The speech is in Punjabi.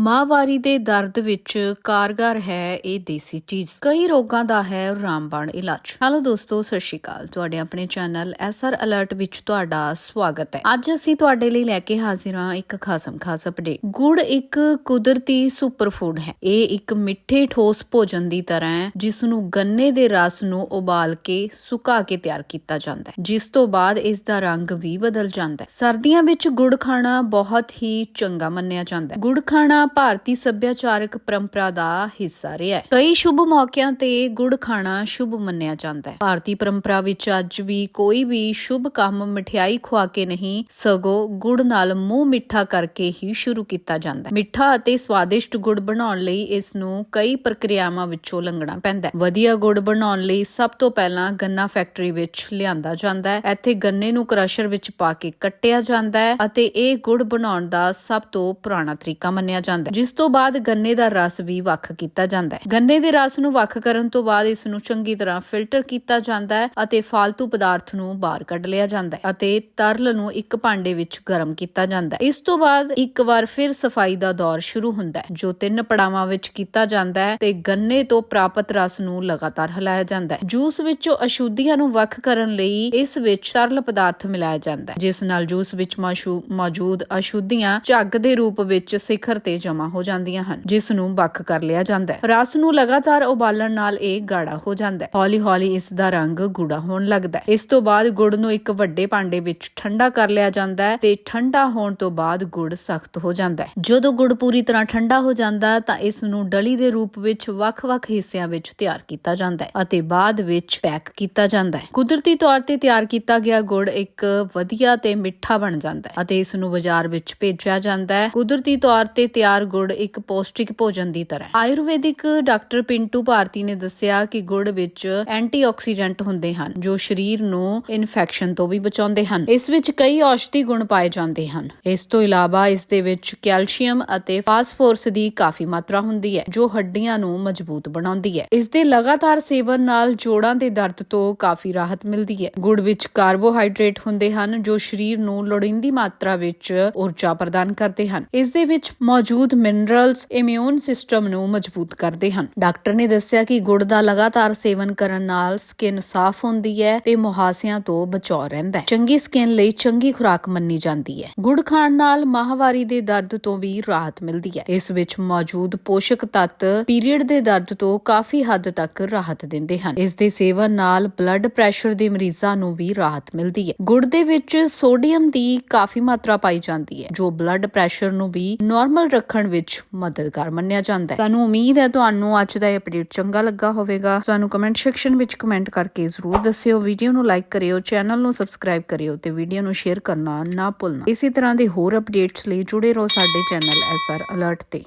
ਮਾਹਵਾਰੀ ਦੇ ਦਰਦ ਵਿੱਚ ਕਾਰਗਰ ਹੈ ਇਹ ਦੇਸੀ ਚੀਜ਼। ਕਈ ਰੋਗਾਂ ਦਾ ਹੈ ਰਾਮਬਾਣ ਇਲਾਜ। ਹੈਲੋ ਦੋਸਤੋ, ਸਤਿ ਸ਼੍ਰੀ ਅਕਾਲ। ਤੁਹਾਡੇ ਆਪਣੇ ਚੈਨਲ ਐਸਆਰ ਅਲਰਟ ਵਿੱਚ ਤੁਹਾਡਾ ਸਵਾਗਤ ਹੈ। ਅੱਜ ਅਸੀਂ ਤੁਹਾਡੇ ਲਈ ਲੈ ਕੇ ਹਾਜ਼ਰ ਹਾਂ ਇੱਕ ਖਾਸਮ ਖਾਸ ਅਪਡੇਟ। ਗੁੜ ਇੱਕ ਕੁਦਰਤੀ ਸੁਪਰਫੂਡ ਹੈ। ਇਹ ਇੱਕ ਮਿੱਠੇ ਠੋਸ ਭੋਜਨ ਦੀ ਤਰ੍ਹਾਂ ਹੈ ਜਿਸ ਨੂੰ ਗੰਨੇ ਦੇ ਰਸ ਨੂੰ ਉਬਾਲ ਕੇ ਸੁਕਾ ਕੇ ਤਿਆਰ ਕੀਤਾ ਜਾਂਦਾ ਹੈ। ਜਿਸ ਤੋਂ ਬਾਅਦ ਇਸ ਦਾ ਰੰਗ ਵੀ ਬਦਲ ਜਾਂਦਾ ਹੈ। ਸਰਦੀਆਂ ਵਿੱਚ ਗੁੜ ਖਾਣਾ ਬਹੁਤ ਹੀ ਚੰਗਾ ਮੰਨਿਆ ਜਾਂਦਾ ਹੈ। ਗੁੜ ਖਾਣਾ ਭਾਰਤੀ ਸੱਭਿਆਚਾਰਕ ਪਰੰਪਰਾ ਦਾ ਹਿੱਸਾ ਰਿਹਾ ਹੈ। ਕਈ ਸ਼ੁਭ ਮੌਕਿਆਂ ਤੇ ਗੁੜ ਖਾਣਾ ਸ਼ੁਭ ਮੰਨਿਆ ਜਾਂਦਾ ਹੈ। ਭਾਰਤੀ ਪਰੰਪਰਾ ਵਿੱਚ ਅੱਜ ਵੀ ਕੋਈ ਵੀ ਸ਼ੁਭ ਕੰਮ ਮਠਿਆਈ ਖਵਾ ਕੇ ਨਹੀਂ, ਸਗੋਂ ਗੁੜ ਨਾਲ ਮੂੰਹ ਮਿੱਠਾ ਕਰਕੇ ਹੀ ਸ਼ੁਰੂ ਕੀਤਾ ਜਾਂਦਾ ਹੈ। ਮਿੱਠਾ ਅਤੇ ਸਵਾਦਿਸ਼ਟ ਗੁੜ ਬਣਾਉਣ ਲਈ ਇਸ ਨੂੰ ਕਈ ਪ੍ਰਕਿਰਿਆਵਾਂ ਵਿੱਚੋਂ ਲੰਘਣਾ ਪੈਂਦਾ ਹੈ। ਵਧੀਆ ਗੁੜ ਬਣਾਉਣ ਲਈ ਸਭ ਤੋਂ ਪਹਿਲਾਂ ਗੰਨਾ ਫੈਕਟਰੀ ਵਿੱਚ ਲਿਆਂਦਾ ਜਾਂਦਾ ਹੈ। ਇੱਥੇ ਗੰਨੇ ਨੂੰ ਕ੍ਰਸ਼ਰ ਵਿੱਚ ਪਾ ਕੇ ਕੱਟਿਆ ਜਾਂਦਾ ਹੈ ਅਤੇ ਇਹ ਗੁੜ ਬਣਾਉਣ ਦਾ ਸਭ ਤੋਂ ਪੁਰਾਣਾ ਤਰੀਕਾ ਮੰਨਿਆ ਜਾਂਦਾ ਹੈ, ਜਿਸ ਤੋਂ ਬਾਅਦ ਗੰਨੇ ਦਾ ਰਸ ਵੀ ਵੱਖ ਕੀਤਾ ਜਾਂਦਾ ਹੈ। ਗੰਨੇ ਦੇ ਰਸ ਨੂੰ ਵੱਖ ਕਰਨ ਤੋਂ ਬਾਅਦ ਇਸ ਨੂੰ ਚੰਗੀ ਤਰ੍ਹਾਂ ਫਿਲਟਰ ਕੀਤਾ ਜਾਂਦਾ ਹੈ ਅਤੇ ਫालतू ਪਦਾਰਥ ਨੂੰ ਬਾਹਰ ਕੱਢ ਲਿਆ ਜਾਂਦਾ ਹੈ ਅਤੇ ਤਰਲ ਨੂੰ ਇੱਕ ਭਾਂਡੇ ਵਿੱਚ ਗਰਮ ਕੀਤਾ ਜਾਂਦਾ ਹੈ। ਇਸ ਤੋਂ ਬਾਅਦ ਇੱਕ ਵਾਰ ਫਿਰ ਸਫ਼ਾਈ ਦਾ ਦੌਰ ਸ਼ੁਰੂ ਹੁੰਦਾ ਹੈ, ਜੋ ਤਿੰਨ ਪੜਾਵਾਂ ਵਿੱਚ ਕੀਤਾ ਜਾਂਦਾ ਹੈ ਤੇ ਗੰਨੇ ਤੋਂ ਪ੍ਰਾਪਤ ਰਸ ਨੂੰ ਲਗਾਤਾਰ ਹਿਲਾਇਆ ਜਾਂਦਾ ਹੈ। ਜੂਸ ਵਿੱਚੋਂ ਅਸ਼ੁੱਧੀਆਂ ਨੂੰ ਵੱਖ ਕਰਨ ਲਈ ਇਸ ਵਿੱਚ ਤਰਲ ਪਦਾਰਥ ਮਿਲਾਇਆ ਜਾਂਦਾ ਹੈ, ਜਿਸ ਨਾਲ ਜੂਸ ਵਿੱਚ ਮੌਜੂਦ ਅਸ਼ੁੱਧੀਆਂ ਝੱਗ ਦੇ ਰੂਪ ਵਿੱਚ ਸਿਖਰ ਤੇ ਜਮ੍ਹਾਂ ਹੋ ਜਾਂਦੀਆਂ ਹਨ, ਜਿਸ ਨੂੰ ਵੱਖ ਕਰ ਲਿਆ ਜਾਂਦਾ ਹੈ। ਰਸ ਨੂੰ ਲਗਾਤਾਰ ਉਬਾਲਣ ਨਾਲ ਇਹ ਗਾੜਾ ਹੋ ਜਾਂਦਾ ਹੈ। ਹੌਲੀ-ਹੌਲੀ ਇਸ ਦਾ ਰੰਗ ਗੂੜਾ ਹੋਣ ਲੱਗਦਾ ਹੈ। ਇਸ ਤੋਂ ਬਾਅਦ ਗੁੜ ਨੂੰ ਇੱਕ ਵੱਡੇ ਭਾਂਡੇ ਵਿੱਚ ਠੰਡਾ ਕਰ ਲਿਆ ਜਾਂਦਾ ਹੈ ਤੇ ਠੰਡਾ ਹੋਣ ਤੋਂ ਬਾਅਦ ਗੁੜ ਸਖਤ ਹੋ ਜਾਂਦਾ ਹੈ। ਜਦੋਂ ਗੁੜ ਪੂਰੀ ਤਰ੍ਹਾਂ ਠੰਡਾ ਹੋ ਜਾਂਦਾ ਤਾਂ ਇਸ ਨੂੰ ਡਲੀ ਦੇ ਰੂਪ ਵਿੱਚ ਵੱਖ-ਵੱਖ ਹਿੱਸਿਆਂ ਵਿੱਚ ਤਿਆਰ ਕੀਤਾ ਜਾਂਦਾ ਹੈ ਅਤੇ ਬਾਅਦ ਵਿੱਚ ਪੈਕ ਕੀਤਾ ਜਾਂਦਾ ਹੈ। ਕੁਦਰਤੀ ਤੌਰ ਤੇ ਤਿਆਰ ਕੀਤਾ ਗਿਆ ਗੁੜ ਇੱਕ ਵਧੀਆ ਤੇ ਮਿੱਠਾ ਬਣ ਜਾਂਦਾ ਹੈ ਅਤੇ ਇਸ ਨੂੰ ਬਾਜ਼ਾਰ ਵਿੱਚ ਭੇਜਿਆ ਜਾਂਦਾ ਹੈ। ਕੁਦਰਤੀ ਤੌਰ ਤੇ ਤਿਆਰ ਗੁੜ ਇੱਕ ਪੌਸ਼ਟਿਕ ਭੋਜਨ ਦੀ ਤਰ੍ਹਾਂ ਹੈ। ਆਯੁਰਵੈਦਿਕ ਡਾਕਟਰ ਪਿੰਟੂ ਭਾਰਤੀ ਨੇ ਦੱਸਿਆ ਕਿ ਗੁੜ ਵਿੱਚ ਐਂਟੀਆਕਸੀਡੈਂਟ ਹੁੰਦੇ ਹਨ, ਜੋ ਸਰੀਰ ਨੂੰ ਇਨਫੈਕਸ਼ਨ ਤੋਂ ਵੀ ਬਚਾਉਂਦੇ ਹਨ। ਇਸ ਵਿੱਚ ਕਈ ਔਸ਼ਧੀ ਗੁਣ ਪਾਏ ਜਾਂਦੇ ਹਨ। ਇਸ ਤੋਂ ਇਲਾਵਾ ਇਸ ਦੇ ਵਿੱਚ ਕੈਲਸ਼ੀਅਮ ਅਤੇ ਫਾਸਫੋਰਸ ਦੀ ਕਾਫੀ ਮਾਤਰਾ ਹੁੰਦੀ ਹੈ, ਜੋ ਹੱਡੀਆਂ ਨੂੰ ਮਜ਼ਬੂਤ ਬਣਾਉਂਦੀ ਹੈ। ਇਸ ਦੇ ਲਗਾਤਾਰ ਸੇਵਨ ਨਾਲ ਜੋੜਾਂ ਦੇ ਦਰਦ ਤੋਂ ਕਾਫੀ ਰਾਹਤ ਮਿਲਦੀ ਹੈ। ਗੁੜ ਵਿੱਚ ਕਾਰਬੋਹਾਈਡਰੇਟ ਹੁੰਦੇ ਹਨ, ਜੋ ਸਰੀਰ ਨੂੰ ਲੋੜੀਂਦੀ ਮਾਤਰਾ ਵਿੱਚ ਊਰਜਾ ਪ੍ਰਦਾਨ ਕਰਦੇ ਹਨ। ਇਸ ਦੇ ਵਿੱਚ ਮੌਜੂਦ ਮਿਨਰਲਸ ਇਮਿਊਨ ਸਿਸਟਮ ਨੂੰ ਮਜ਼ਬੂਤ ਕਰਦੇ ਹਨ। ਡਾਕਟਰ ਨੇ ਦੱਸਿਆ ਕਿ ਗੁੜ ਦਾ ਲਗਾਤਾਰ ਸੇਵਨ ਕਰਨ ਨਾਲ ਸਕਿਨ ਸਾਫ਼ ਹੁੰਦੀ ਹੈ ਤੇ ਮੁਹਾਸਿਆਂ ਤੋਂ ਬਚਾਅ ਰਹਿੰਦਾ ਹੈ। ਚੰਗੀ ਸਕਿਨ ਲਈ ਚੰਗੀ ਖੁਰਾਕ ਮੰਨੀ ਜਾਂਦੀ ਹੈ। ਗੁੜ ਖਾਣ ਨਾਲ ਮਾਹਵਾਰੀ ਦੇ ਦਰਦ ਤੋਂ ਵੀ ਰਾਹਤ ਮਿਲਦੀ ਹੈ। ਇਸ ਵਿੱਚ ਮੌਜੂਦ ਪੋਸ਼ਕ ਤੱਤ ਪੀਰੀਅਡ ਦੇ ਦਰਦ ਤੋਂ ਕਾਫੀ ਹੱਦ ਤੱਕ ਰਾਹਤ ਦਿੰਦੇ ਹਨ। ਇਸ ਦੇ ਸੇਵਨ ਨਾਲ ਬਲੱਡ ਪ੍ਰੈਸ਼ਰ ਦੇ ਮਰੀਜ਼ਾਂ ਨੂੰ ਵੀ ਰਾਹਤ ਮਿਲਦੀ ਹੈ। ਗੁੜ ਦੇ ਵਿੱਚ ਸੋਡੀਅਮ ਦੀ ਕਾਫੀ ਮਾਤਰਾ ਪਾਈ ਜਾਂਦੀ ਹੈ, ਜੋ ਬਲੱਡ ਪ੍ਰੈਸ਼ਰ ਨੂੰ ਵੀ ਨਾਰਮਲ ਰੱਖਣ ਵਿੱਚ ਮਦਦਗਾਰ ਮੰਨਿਆ ਜਾਂਦਾ ਹੈ। ਤੁਹਾਨੂੰ ਉਮੀਦ ਹੈ ਤੁਹਾਨੂੰ ਅੱਜ ਦਾ ਇਹ ਅਪਡੇਟ ਚੰਗਾ ਲੱਗਾ ਹੋਵੇਗਾ। ਤੁਹਾਨੂੰ ਕਮੈਂਟ ਸੈਕਸ਼ਨ ਵਿੱਚ ਕਮੈਂਟ ਕਰਕੇ ਜ਼ਰੂਰ ਦੱਸਿਓ। ਵੀਡੀਓ ਨੂੰ ਲਾਈਕ ਕਰਿਓ ਚੈਨਲ ਨੂੰ ਸਬਸਕ੍ਰਾਈਬ ਕਰਿਓ ਤੇ ਵੀਡੀਓ ਨੂੰ ਸ਼ੇਅਰ ਕਰਨਾ ਨਾ ਭੁੱਲਣਾ। ਇਸੇ ਤਰ੍ਹਾਂ ਦੇ ਹੋਰ ਅਪਡੇਟਸ ਲਈ ਜੁੜੇ ਰਹੋ ਸਾਡੇ ਚੈਨਲ ਐਸਆਰ ਅਲਰਟ ਤੇ।